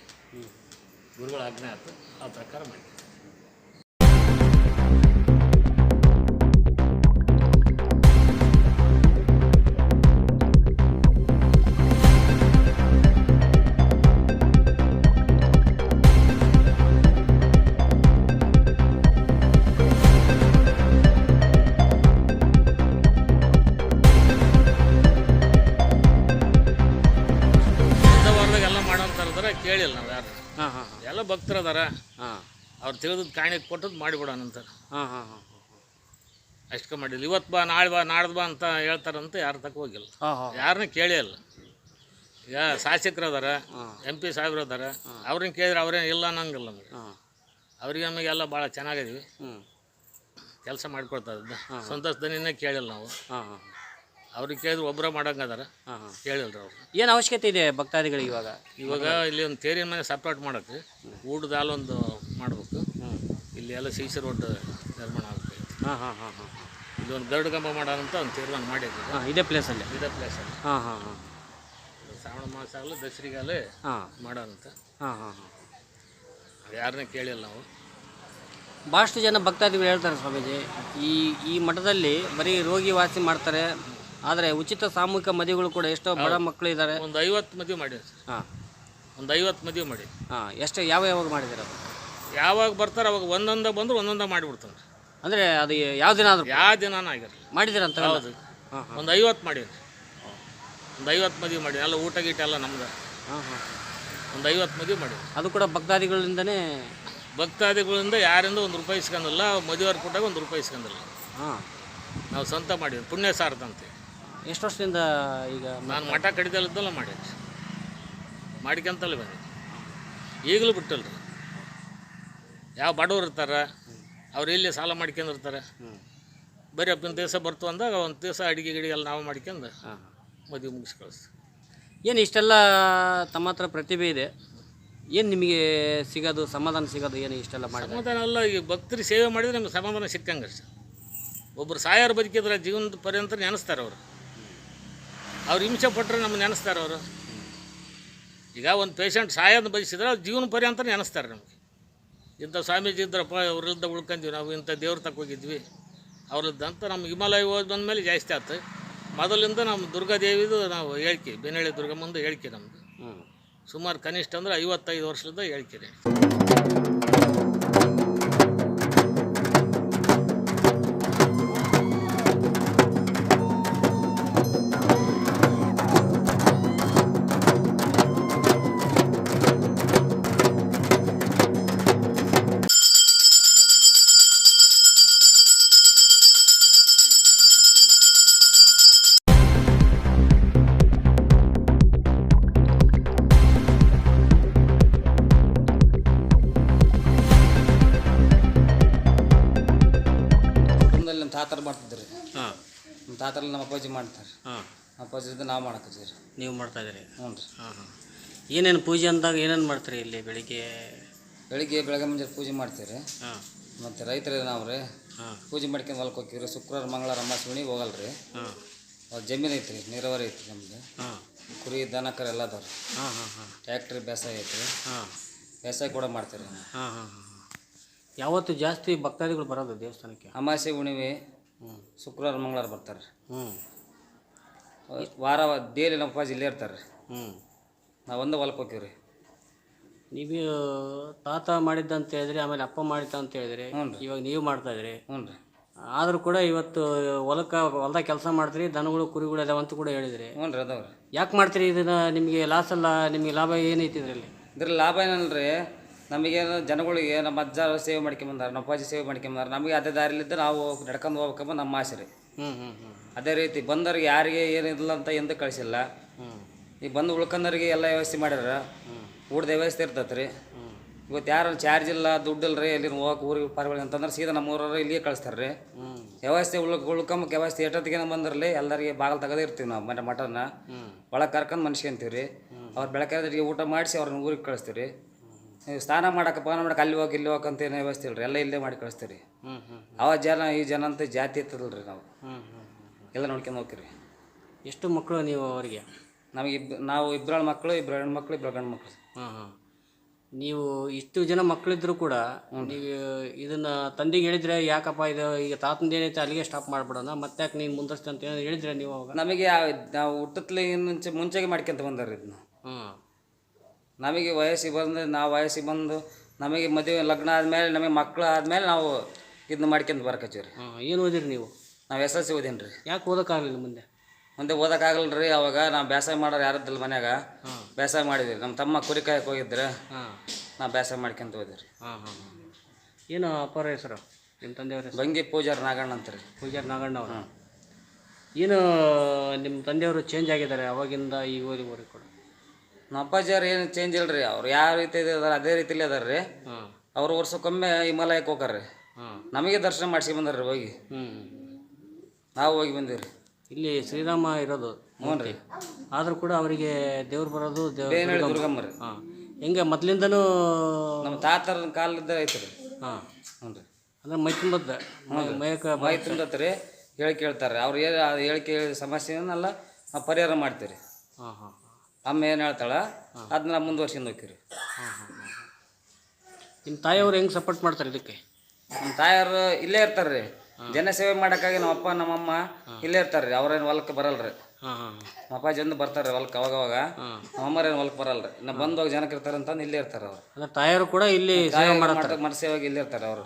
ಗುರುಗಳ ಆಜ್ಞೆ ಆಯ್ತು. ಆ ಪ್ರಕಾರ ಮಾಡಿ. ಎಲ್ಲ ಭಕ್ತರು ಅದಾರ. ಹಾಂ. ಅವ್ರು ತಿಳಿದ್ ಕಾಣಿಕೆ ಕೊಟ್ಟದ್ದು ಮಾಡಿಬಿಡೋಣ ಅಂತಾರೆ ಹಾಂ ಹಾಂ ಹಾಂ ಅಷ್ಟಕ್ಕೆ ಮಾಡಿಲ್ಲ. ಇವತ್ತು ಬಾ ನಾಳೆ ಬಾ ನಾಡ್ದು ಬಾ ಅಂತ ಹೇಳ್ತಾರಂತ ಯಾರು ತಕ್ಕ ಹೋಗಿಲ್ಲ. ಹಾಂ ಹಾಂ. ಯಾರನ್ನ ಕೇಳೇ ಇಲ್ಲ. ಈಗ ಶಾಸಕರು ಅದಾರ ಎಂ ಪಿ ಸಾಹೇಬ್ರು ಅದಾರ ಅವ್ರನ್ನ ಕೇಳಿದ್ರೆ ಅವ್ರೇನು ಇಲ್ಲ ಅನ್ನಂಗಿಲ್ಲ ನಮಗೆ. ಅವ್ರಿಗೆ ನಮಗೆ ಎಲ್ಲ ಭಾಳ ಚೆನ್ನಾಗಿದ್ವಿ. ಹ್ಞೂ ಕೆಲಸ ಮಾಡಿಕೊಡ್ತಾ ಇದ್ದ. ಸಂತೋಷ ದನಿನೇ ಕೇಳಿಲ್ಲ ನಾವು. ಹಾಂ ಹಾಂ. ಅವ್ರಿಗೆ ಕೇಳಿದ್ರು ಒಬ್ಬರ ಮಾಡಂಗದಾರ ಹಾಂ ಹಾಂ. ಕೇಳಿಲ್ರಿ ಅವ್ರು. ಏನು ಅವಶ್ಯಕತೆ ಇದೆ ಭಕ್ತಾದಿಗಳಿಗೆ ಇವಾಗ? ಇವಾಗ ಇಲ್ಲಿ ಒಂದು ತೇರಿನ ಮನೆ ಸಪ್ರೇಟ್ ಮಾಡತ್ತೆ ಊಟದ ಹಾಲೊಂದು ಒಂದು ಮಾಡಬೇಕು. ಇಲ್ಲಿ ಎಲ್ಲ ಸಿಸಿ ರೋಡ್ ನಿರ್ಮಾಣ ಆಗುತ್ತೆ ಹಾಂ ಹಾಂ ಹಾಂ ಹಾಂ ಇಲ್ಲಿ ಒಂದು ಗರುಡ ಕಂಬ ಮಾಡೋಣ ಅಂತ ಒಂದು ತೀರ್ಮಾನ ಮಾಡಿದ್ವಿ ಹಾಂ ಇದೇ ಪ್ಲೇಸಲ್ಲಿ ಇದೇ ಪ್ಲೇಸಲ್ಲಿ ಹಾಂ ಹಾಂ ಹಾಂ. ಶ್ರಾವಣ ಮಾಸ ಆಗಲಿ ದಸರಿಗಾಲೇ ಹಾಂ. ಮಾಡೋಣಂತ ಹಾಂ ಹಾಂ ಹಾಂ. ಯಾರನ್ನ ಕೇಳಿಲ್ಲ ನಾವು. ಭಾಳಷ್ಟು ಜನ ಭಕ್ತಾದಿಗಳು ಹೇಳ್ತಾರೆ ಸ್ವಾಮೀಜಿ ಈ ಈ ಮಠದಲ್ಲಿ ಬರೀ ರೋಗಿ ವಾಸಿ ಮಾಡ್ತಾರೆ ಆದರೆ ಉಚಿತ ಸಾಮೂಹಿಕ ಮದುವೆಗಳು ಕೂಡ ಎಷ್ಟೋ ಬಡ ಮಕ್ಕಳು ಇದ್ದಾರೆ ಒಂದು ಐವತ್ತು ಮದುವೆ ಮಾಡಿ ಸರ್. ಹಾಂ. ಒಂದು ಐವತ್ತು ಮದುವೆ ಮಾಡಿ. ಹಾಂ ಎಷ್ಟು ಯಾವ ಯಾವಾಗ ಮಾಡಿದ್ದೀರ ಅದು? ಯಾವಾಗ ಬರ್ತಾರೆ ಅವಾಗ ಒಂದೊಂದ ಬಂದ್ರೆ ಒಂದೊಂದ ಮಾಡಿಬಿಡ್ತಾನೆ ಅಂದರೆ ಅದು ಯಾವ ದಿನ ಆದರೂ ಯಾವ ದಿನಾನ ಆಗಿರಲಿ ಮಾಡಿದ್ದೀರಂತ ಹೌದು. ಒಂದು ಐವತ್ತು ಮಾಡೀವಿ ಒಂದು ಐವತ್ತು ಮದುವೆ ಮಾಡಿ ಎಲ್ಲ ಊಟ ಗೀಟ ಎಲ್ಲ ನಮ್ದು. ಹಾಂ ಹಾಂ. ಒಂದು ಐವತ್ತು ಮದುವೆ ಮಾಡಿ ಅದು ಕೂಡ ಭಕ್ತಾದಿಗಳಿಂದನೇ? ಭಕ್ತಾದಿಗಳಿಂದ ಯಾರಿಂದ ಒಂದು ರೂಪಾಯಿ ಇಸ್ಕೊಂಡಿಲ್ಲ ಮದುವೆಯವ್ರು ಕೊಟ್ಟಾಗ ಒಂದು ರೂಪಾಯಿ ಇಸ್ಕೊಂಡಿಲ್ಲ ಹಾಂ. ನಾವು ಸ್ವಂತ ಮಾಡಿದ್ವಿ ಪುಣ್ಯ ಸಾರದಂತೆ ಎಷ್ಟು ವರ್ಷದಿಂದ ಈಗ ನಾನು ಮಠ ಕಡಿದಲ್ಲಿದ್ದಲ್ಲ ಮಾಡಿ ಮಾಡಿಕೊಂತಲ್ಲಿ ಬಂದೆ ಈಗಲೂ ಬಿಟ್ಟಲ್ರಿ. ಯಾವ ಬಡವ್ರು ಇರ್ತಾರೆ ಅವ್ರು ಇಲ್ಲಿ ಸಾಲ ಮಾಡ್ಕೊಂಡಿರ್ತಾರೆ ಬರೀ ಅಪ್ಪಿನ ದಿವಸ ಬರ್ತು ಅಂದಾಗ ಒಂದು ದಿವಸ ಅಡಿಗೆ ಗಿಡಿಗೆಲ್ಲ ನಾವು ಮಾಡ್ಕೊಂಡು ಮದುವೆ ಮುಗಿಸಿ ಕಳಿಸ್ತೀವಿ ಏನು ಇಷ್ಟೆಲ್ಲ ತಮ್ಮ ಹತ್ರ ಪ್ರತಿಭೆ ಇದೆ? ಏನು ನಿಮಗೆ ಸಿಗೋದು ಸಮಾಧಾನ ಸಿಗೋದು ಏನು ಇಷ್ಟೆಲ್ಲ ಮಾಡಿ ಸಮಾಧಾನ ಅಲ್ಲ ಈಗ ಭಕ್ತರು ಸೇವೆ ಮಾಡಿದ್ರೆ ನಿಮ್ಗೆ ಸಮಾಧಾನ ಸಿಕ್ಕಂಗೆ ಸರ್ ಒಬ್ಬರು ಸಾಯಾರು ಬದುಕಿದ್ರೆ ಜೀವನದ ಪರ್ಯಂತ ನೆನೆಸ್ತಾರೆ ಅವರು. ಅವ್ರು ಹಿಂಸೆ ಪಟ್ಟರೆ ನಮ್ಮ ನೆನೆಸ್ತಾರೆ ಅವರು. ಈಗ ಒಂದು ಪೇಷಂಟ್ ಸಾಯೋದು ಬಯಸಿದ್ರೆ ಅವ್ರು ಜೀವನ ಪರ್ಯಂತ ನೆನೆಸ್ತಾರೆ ನಮಗೆ. ಇಂಥ ಸ್ವಾಮೀಜಿ ಇದ್ರಪ್ಪ ಅವ್ರಲ್ದ ಉಳ್ಕೊಂತೀವಿ ನಾವು ಇಂಥ ದೇವ್ರ ತಕ್ಕ ಹೋಗಿದ್ವಿ. ಅವ್ರದ್ದಂತ ನಮ್ಮ ಹಿಮಾಲಯ ಹೋದ ಬಂದಮೇಲೆ ಜಾಸ್ತಿ ಆಯ್ತು ಮೊದಲಿಂದ ನಮ್ಮ ದುರ್ಗಾದೇವಿದು ನಾವು ಹೇಳ್ಕೆ ಬೆನಳ್ಳಿ ದುರ್ಗಮ್ಮಂದು ಹೇಳ್ಕೆ ನಮ್ಮದು ಸುಮಾರು ಕನಿಷ್ಠ ಅಂದ್ರೆ ಐವತ್ತೈದು ವರ್ಷದಿಂದ ಹೇಳ್ಕೆ ನಮ್ಮ ತಾತರಲ್ಲಿ ನಮ್ಮ ಅಪ್ಪಾಜಿ ಮಾಡ್ತಾರೆ. ಹಾಂ. ಅಪ್ಪಾಜಿದ್ದು ನಾವು ಮಾಡಕತ್ತೀವಿ ರೀ ನೀವು ಮಾಡ್ತಾ ಇದ್ದೀರಿ? ಹ್ಞೂ ರೀ. ಹಾಂ ಹಾಂ. ಏನೇನು ಪೂಜೆ ಅಂದಾಗ ಏನೇನು ಮಾಡ್ತೀರಿ ಇಲ್ಲಿ ಬೆಳಿಗ್ಗೆ? ಬೆಳಿಗ್ಗೆ ಬೆಳಗ್ಗೆ ಮುಂಜಾನೆ ಪೂಜೆ ಮಾಡ್ತೀವಿ ರೀ ಹಾಂ. ಮತ್ತು ರೈತರೇ ನಾವು ರೀ ಹಾಂ. ಪೂಜೆ ಮಾಡ್ಕೊಂಡು ಹೊಲಕ್ಕೆ ಹೋಗ್ತೀವಿ ರೀ ಶುಕ್ರವಾರ ಮಂಗಳವಾರ ಅಮ್ಮ ಸುಣಿ ಹೋಗಲ್ಲ ರೀ ಹಾಂ ಜಮೀನು ಐತೆ ರೀ ನೀರಾವರಿ ಐತೆ ನಮ್ದು. ಹಾಂ. ಕುರಿ ದನ ಕರ ಎಲ್ಲ ಅದಾವ ರೀ ಹಾಂ ಹಾಂ ಹಾಂ. ಟ್ಯಾಕ್ಟ್ರಿ ಬೇಸಾಯ ಐತ್ರಿ. ಹಾಂ. ಬೇಸಾಯ ಕೂಡ ಮಾಡ್ತೀವಿ ರೀ ಹಾಂ ಹಾಂ ಹಾಂ ಹಾಂ. ಯಾವತ್ತು ಜಾಸ್ತಿ ಭಕ್ತಾದಿಗಳು ಬರೋದು ದೇವಸ್ಥಾನಕ್ಕೆ? ಅಮಾಸೆ ಉಣಿವೆ ಶುಕ್ರವಾರ ಮಂಗಳವಾರ ಬರ್ತಾರೆ. ಹ್ಞೂ ವಾರ ಡೇಲಿ ನಮ್ಮ ಪಾಜಿ ಇಲ್ಲೇ ಇರ್ತಾರೆ. ರೀ ಹ್ಞೂ ನಾವು ಒಂದು ಹೊಲಕ್ಕೆ ಹೋಗ್ತೀವಿ ರೀ ನೀವು ತಾತ ಮಾಡಿದ್ದ ಅಂತ ಹೇಳಿದ್ರಿ ಆಮೇಲೆ ಅಪ್ಪ ಮಾಡಿದ್ದ ಅಂತ ಹೇಳಿದ್ರಿ ಹ್ಞೂ ರೀ. ಇವಾಗ ನೀವು ಮಾಡ್ತಾ ಇದ್ರಿ ಹ್ಞೂ ರೀ. ಆದರೂ ಕೂಡ ಇವತ್ತು ಹೊಲಕ್ಕೆ ಹೊಲ್ದಾಗ ಕೆಲಸ ಮಾಡ್ತೀರಿ ದನಗಳು ಕುರಿಗಳು ಅದಾವ ಅಂತ ಕೂಡ ಹೇಳಿದ್ರಿ. ಹ್ಞೂ ರೀ ಅದಾವ ರೀ ಯಾಕೆ ಮಾಡ್ತೀರಿ ಇದನ್ನ? ನಿಮಗೆ ಲಾಸ್ ಅಲ್ಲ ನಿಮಗೆ ಲಾಭ ಏನೈತಿ ಇದರಲ್ಲಿ? ಇದ್ರ ಲಾಭ ಏನಲ್ರಿ ನಮಗೇನು ಜನಗಳಿಗೆ ನಮ್ಮ ಅಜ್ಜ ಸೇವೆ ಮಾಡ್ಕೊಂಬಂದಾರ ನಮ್ಮ ಅಪ್ಪಾಜಿ ಸೇವೆ ಮಾಡ್ಕೊಂಬಂದಾರ ನಮಗೆ ಅದೇ ದಾರಿಲಿದ್ದ ನಾವು ನಡ್ಕೊಂಡು ಹೋಗ್ಬೇಕಂಬ ನಮ್ಮ ಆಸೆ ರೀ. ಅದೇ ರೀತಿ ಬಂದವ್ರಿಗೆ ಯಾರಿಗೆ ಏನಿಲ್ಲ ಅಂತ ಎಂದು ಕಳಿಸಿಲ್ಲ. ಈಗ ಬಂದು ಉಳ್ಕೊಂಡವ್ರಿಗೆ ಎಲ್ಲ ವ್ಯವಸ್ಥೆ ಮಾಡ್ಯಾರ ಊಟದ ವ್ಯವಸ್ಥೆ ಇರ್ತೈತೆ ರೀ. ಇವತ್ತು ಯಾರು ಚಾರ್ಜ್ ಇಲ್ಲ ದುಡ್ಡು ಇಲ್ಲ ರೀ ಎಲ್ಲಿ ಹೋಗಕ್ಕೆ ಊರಿಗೆ ಪಾರ್ಗಳಿಗೆ ಅಂತಂದ್ರೆ ಸೀದಾ ನಮ್ಮ ಊರವ್ರು ಇಲ್ಲಿಗೆ ಕಳಿಸ್ತಾರೆ ರೀ. ವ್ಯವಸ್ಥೆ ಉಳ್ಕ ಉಳ್ಕೊಂಬಕ್ಕೆ ವ್ಯವಸ್ಥೆ ಎಷ್ಟೊತ್ತಿಗೆ ಬಂದಿರಲಿ ಎಲ್ಲರಿಗೆ ಬಾಗಿಲು ತೆಗದೇ ಇರ್ತೀವಿ ನಾವು ಮನೆ ಮಠನ ಒಳಗೆ ಕರ್ಕೊಂಡು ಮನ್ಸ್ಕೊಂತೀವಿ ರೀ. ಅವ್ರು ಬೆಳಗ್ಗೆ ಊಟ ಮಾಡಿಸಿ ಅವ್ರನ್ನ ಊರಿಗೆ ಕಳಿಸ್ತೀವಿ ರೀ. ನೀವು ಸ್ನಾನ ಮಾಡಕ್ಕೆ ಪಾನ ಮಾಡಕ್ಕೆ ಅಲ್ಲಿ ಹೋಗಿ ಇಲ್ಲಿ ಹೋಗಕ್ಕೆ ಅಂತ ಏನೋ ವ್ಯವಸ್ಥೆ ಇಲ್ಲ ರೀ ಎಲ್ಲ ಇಲ್ಲೇ ಮಾಡಿ ಕಳಿಸ್ತೀವಿ ರೀ ಹ್ಞೂ ಹ್ಞೂ ಅವ ಜನ ಈ ಜನ ಅಂತ ಜಾತಿ ಇರ್ತದಲ್ಲ ರೀ ನಾವು ಹ್ಞೂ ಹ್ಞೂ ಎಲ್ಲ ನೋಡ್ಕೊಂಡು ಹೋಗ್ತೀವಿ ಎಷ್ಟು ಮಕ್ಕಳು ನೀವು ಅವರಿಗೆ? ನಮಗೆ ಇಬ್ ನಾವು ಇಬ್ಬರು ಮಕ್ಕಳು ಇಬ್ಬರು ಮಕ್ಕಳು ಇಬ್ಬರು ಗಂಡು ಮಕ್ಕಳು ಹಾಂ ಹಾಂ ನೀವು ಇಷ್ಟು ಜನ ಮಕ್ಕಳಿದ್ರು ಕೂಡ ನೀವು ಇದನ್ನ ತಂದೆಗೆ ಹೇಳಿದ್ರೆ ಯಾಕಪ್ಪ ಇದು ಈಗ ತಾತಂದು ಏನೈತೆ ಅಲ್ಲಿಗೆ ಸ್ಟಾಪ್ ಮಾಡ್ಬಿಡೋಣ ಮತ್ತೆ ಯಾಕೆ ನೀನು ಮುಂದಸ್ತೆ ಅಂತ ಹೇಳಿದ್ರೆ ನೀವು ಅವಾಗ? ನಮಗೆ ನಾವು ಹುಟ್ಟತ್ಲಿ ಮುಂಚೆ ಮುಂಚೆಗೆ ಮಾಡ್ಕೊಂತ ಬಂದಾರ ಇದನ್ನ. ಹಾಂ ನಮಗೆ ವಯಸ್ಸಿಗೆ ಬಂದು ನಾವು ವಯಸ್ಸಿಗೆ ಬಂದು ನಮಗೆ ಮದುವೆ ಲಗ್ನ ಆದಮೇಲೆ ನಮಗೆ ಮಕ್ಕಳು ಆದಮೇಲೆ ನಾವು ಇದನ್ನ ಮಾಡ್ಕೊಂಡು ಬರ್ಕತ್ತೀವಿ ರೀ ಹಾಂ ಏನು ಓದಿರಿ ನೀವು? ನಾವು ಎಸ್ ಎಲ್ ಸಿ ಓದೇನಿ ರೀ ಯಾಕೆ ಓದೋಕ್ಕಾಗಲಿಲ್ಲ ಮುಂದೆ? ಮುಂದೆ ಓದೋಕ್ಕಾಗಲ್ಲ ರೀ ಅವಾಗ ನಾವು ಬೇಸಾಯ ಮಾಡೋರು ಯಾರದ್ದಲ್ಲ ಮನ್ಯಾಗ. ಬೇಸಾಯ ಮಾಡಿದ್ವಿ. ನಮ್ಮ ತಮ್ಮ ಕುರಿ ಕಾಯಕ್ಕೆ ಹೋಗಿದ್ರೆ. ಹಾಂ. ನಾವು ಬೇಸಾಯ ಮಾಡ್ಕೊಂತ ರೀ ಹಾಂ ಹಾಂ ಹಾಂ. ಏನು ಅಪ್ಪರ ಹೆಸರು? ನಿಮ್ಮ ತಂದೆಯವ್ರ ಹೆಸರು? ಬಂಗಿ ಪೂಜಾರ್ ನಾಗಣ್ಣ ಅಂತ ರೀ ಪೂಜಾರ್ ನಾಗಣ್ಣ ಅವರು? ಏನು ನಿಮ್ಮ ತಂದೆಯವರು ಚೇಂಜ್ ಆಗಿದ್ದಾರೆ ಅವಾಗಿಂದ ಈವರೆಗೂ ಕೂಡ. ನಮ್ಮ ಅಪ್ಪಾಜಿಯವ್ರು ಏನು ಚೇಂಜ್ ಇಲ್ಲ ರೀ ಅವ್ರು ಯಾವ ರೀತಿ ಇದಾರೆ ಅದೇ ರೀತಿಲಿ ಅದಾರ ರೀ. ಅವ್ರು ವರ್ಷಕ್ಕೊಮ್ಮೆ ಹಿಮಾಲಯಕ್ಕೆ ಹೋಗಾರ ರೀ. ನಮಗೆ ದರ್ಶನ ಮಾಡಿಸಿ ಬಂದಾರೆ ರೀ ಹೋಗಿ. ಹ್ಞೂ ನಾವು ಹೋಗಿ ಬಂದೀವಿ ಇಲ್ಲಿ ಶ್ರೀರಾಮ ಇರೋದು ಹ್ಞೂ ರೀ. ಆದರೂ ಕೂಡ ಅವರಿಗೆ ದೇವ್ರು ಬರೋದು ದೇವ್ರ ದುರ್ಗಮ್ಮ. ರೀ. ಹಾಂ. ಹೆಂಗೆ ಮೊದಲಿಂದನೂ ನಮ್ಮ ತಾತರ ಕಾಲದ ಐತೆ ರೀ ಹಾಂ. ಹ್ಞೂ ರೀ. ಅಂದ್ರೆ ಮೈ ತುಂಬದ ಮಯಕ ಮೈ ತುಂಬತ್ತೆ ರೀ ಹೇಳಿ ಕೇಳ್ತಾರೆ ಅವ್ರು ಏನು ಹೇಳಿ ಕೇಳಿದ ಸಮಸ್ಯೆನೆಲ್ಲ ನಾವು ಪರಿಹಾರ ಮಾಡ್ತೀವಿ ರೀ ಹಾಂ ಹಾಂ. ಅಮ್ಮ ಏನು ಹೇಳ್ತಾಳ? ಅದನ್ನ ನಾವು ಮುಂದುವರ್ಸ್ಕೊಂಡು ಹೋಗ್ತೀರಿ ರೀ ನಿಮ್ಮ ತಾಯಿಯವ್ರು ಹೆಂಗೆ ಸಪೋರ್ಟ್ ಮಾಡ್ತಾರೆ ಇದಕ್ಕೆ? ನಮ್ಮ ತಾಯಿಯವರು ಇಲ್ಲೇ ಇರ್ತಾರೆ ರೀ ಜನ ಸೇವೆ ಮಾಡೋಕ್ಕಾಗಿ ನಮ್ಮ ಅಪ್ಪ ನಮ್ಮಮ್ಮ ಇಲ್ಲೇ ಇರ್ತಾರೆ ರೀ ಅವ್ರೇನು ಹೊಲಕ್ಕೆ ಬರಲ್ರಿ. ನಮ್ಮ ಅಪ್ಪಾಜಿ ಒಂದು ಬರ್ತಾರೆ ಹೊಲಕ್ಕೆ ಅವಾಗ ಅವಾಗ ನಮ್ಮ ಅಮ್ಮರೇನು ಹೊಲಕ್ಕೆ ಬರಲ್ರಿ. ಇನ್ನು ಬಂದು ಹೋಗಿ ಜನಕ್ಕೆ ಇರ್ತಾರೆ ಅಂತಂದು ಇಲ್ಲೇ ಇರ್ತಾರೆ ಅವ್ರು. ತಾಯಿಯವರು ಕೂಡ ಇಲ್ಲಿ ಸೇವೆ ಮಾಡ್ತಾರೆ ಮರ ಸೇವೆಗೆ ಇಲ್ಲೇ ಇರ್ತಾರೆ ಅವರು.